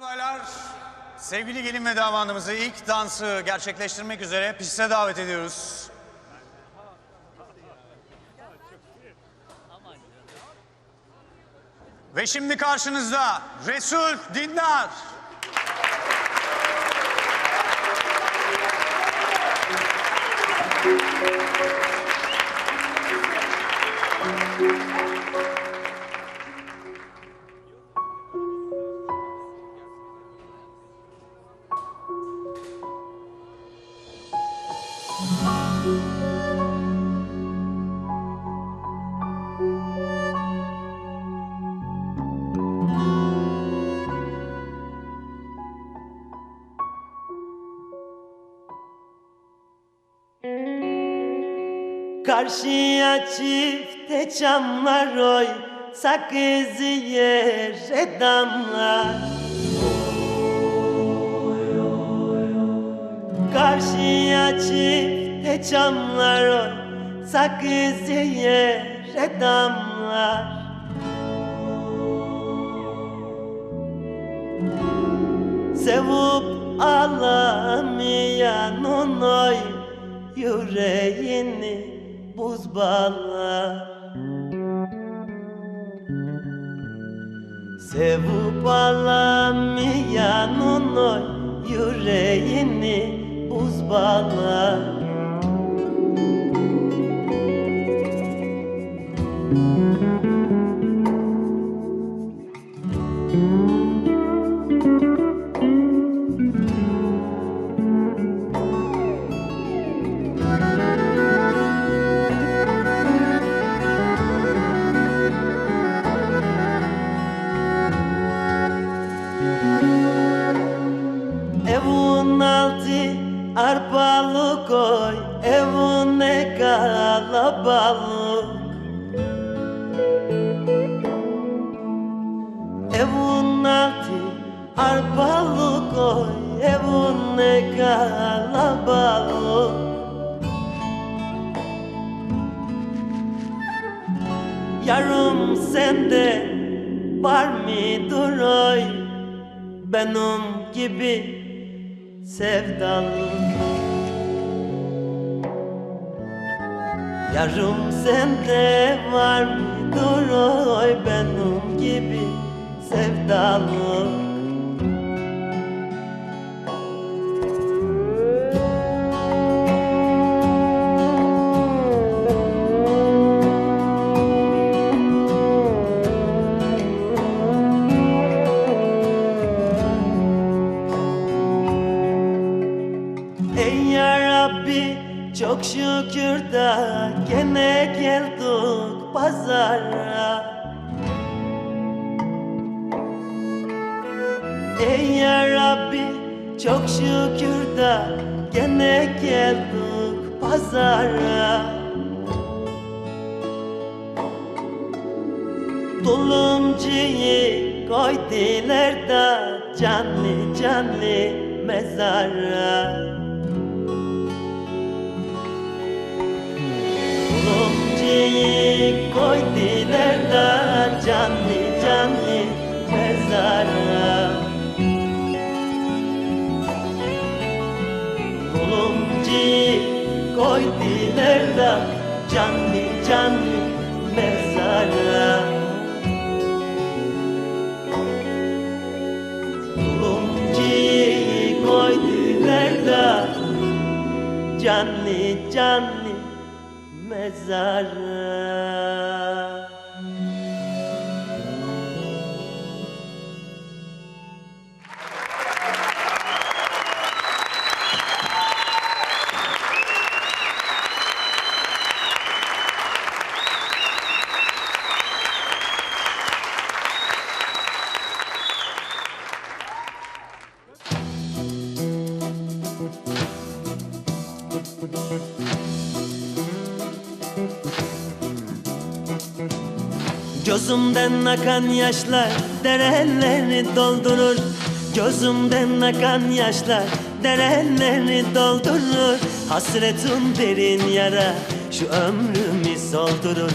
Hanımlar baylar, sevgili gelin ve damadımızı ilk dansı gerçekleştirmek üzere piste davet ediyoruz. Ve şimdi karşınızda Resul Dindar. Karşıya çifte çamlar oy Sakızı yere damlar. Karşıya çifte çamlar oy Sakızı yere damlar. Sevup alamayan oy Yüreğini buz bağlar Sevup alamayan oy Yüreğini buz bağlar arpalık oy Evun ne kalabalık. Yarım sende var mıdır oy? Benim gibi sevdalı. Yarım sende var mıdır oy? Benim gibi sevdalı Rabbi çok şükür da gene geldik pazara. Ey ya Rabbi çok şükür da gene geldik pazara. Tulumcuyu koydular da canlı canlı mezara Koydular da canlı canlı mezara. Tulumcuyu koydular da canlı canlı mezara. Tulumcuyu koydular da canlı canlı mezara Gözümden akan yaşlar dereleri doldurur. Gözümden akan yaşlar dereleri doldurur. Hasretin derin yara şu ömrümü soldurur.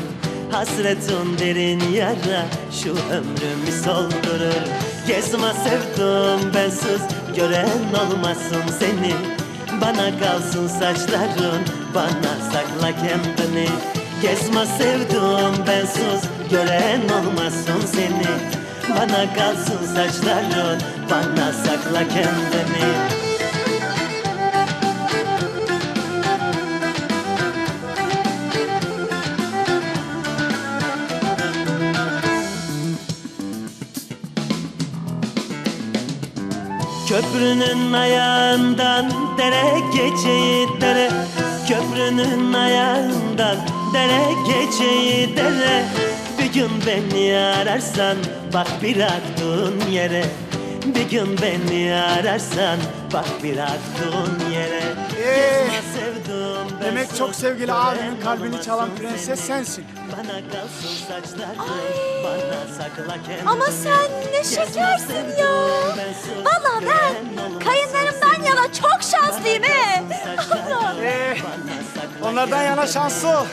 Hasretin derin yara şu ömrümü soldurur. Gezme sevdum bensiz gören olmasın seni. Bana kalsın saçların bana sakla kendini Gezme sevdum bensiz gören olmasın seni. Bana kalsın saçların bana sakla kendini. Köprünün ayağından dere geçeyi dere. Köprünün ayağından dere geçeyi dere Bir gün beni ararsan bak bir aklın yere Bir gün beni ararsan bak bir aklın yere Ee, demek çok sevgili abimin kalbini çalan prenses sensin. Bana kalsın saçların Ay. bana sakla kendini Ama sen ne şekersin ya. Valla ben kayınlarımdan yana çok şanslıyım he. Ee, onlardan yana şanslı ol.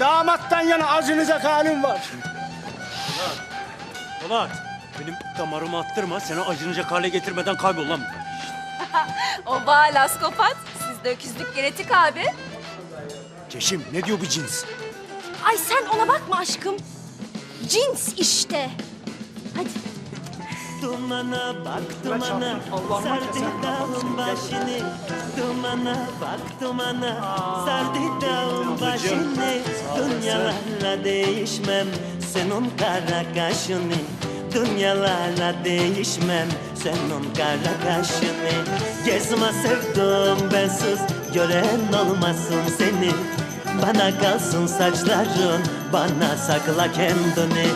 Damattan yana acınacak halim var. Polat, benim damarımı attırma. Seni acınacak hale getirmeden kaybol lan. O laskopat. Sizde öküzlük genetik abi. Keşim, ne diyor bu cins? Ay sen ona bakma aşkım. Cins işte. Dumana bak dumana Sardı dağın başını. Dumana bak dumana Sardı dağın başını. Dünyalarla değişmem. Senin kara kaşını. Dünyalarla değişmem. Senin kara kaşını. Gezme sevdum bensiz. Gören olmasın seni. Bana kalsın saçların. Bana sakla kendini.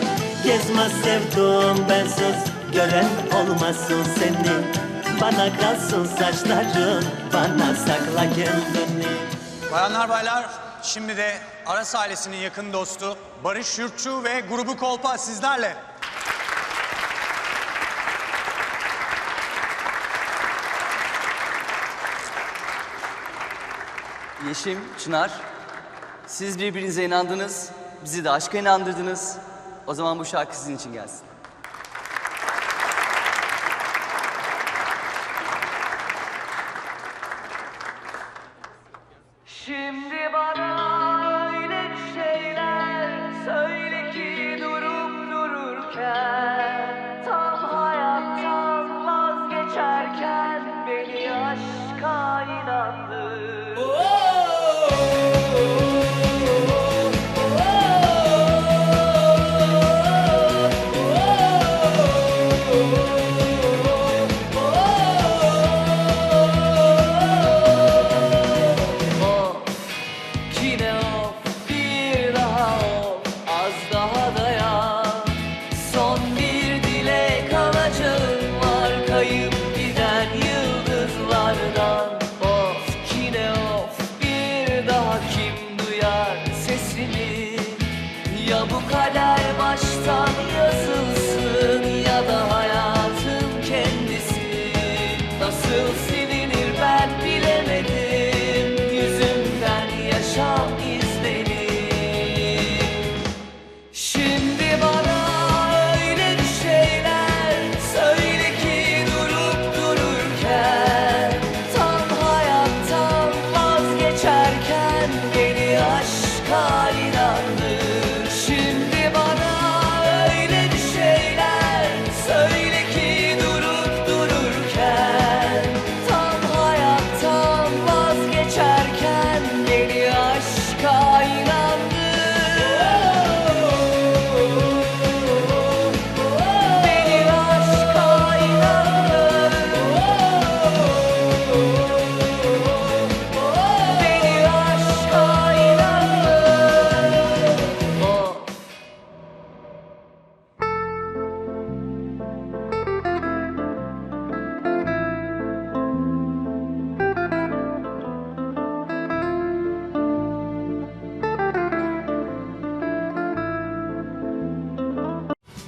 Gezme sevdum bensiz Gören olmasın seni Bana kalsın saçların Bana sakla kendini Bayanlar baylar şimdi de Aras ailesinin yakın dostu Barış Yurtçu ve grubu Kolpa sizlerle. Yeşim, Çınar, siz birbirinize inandınız, bizi de aşka inandırdınız. O zaman bu şarkı sizin için gelsin. Kader baştan yazılsın ya da hayatın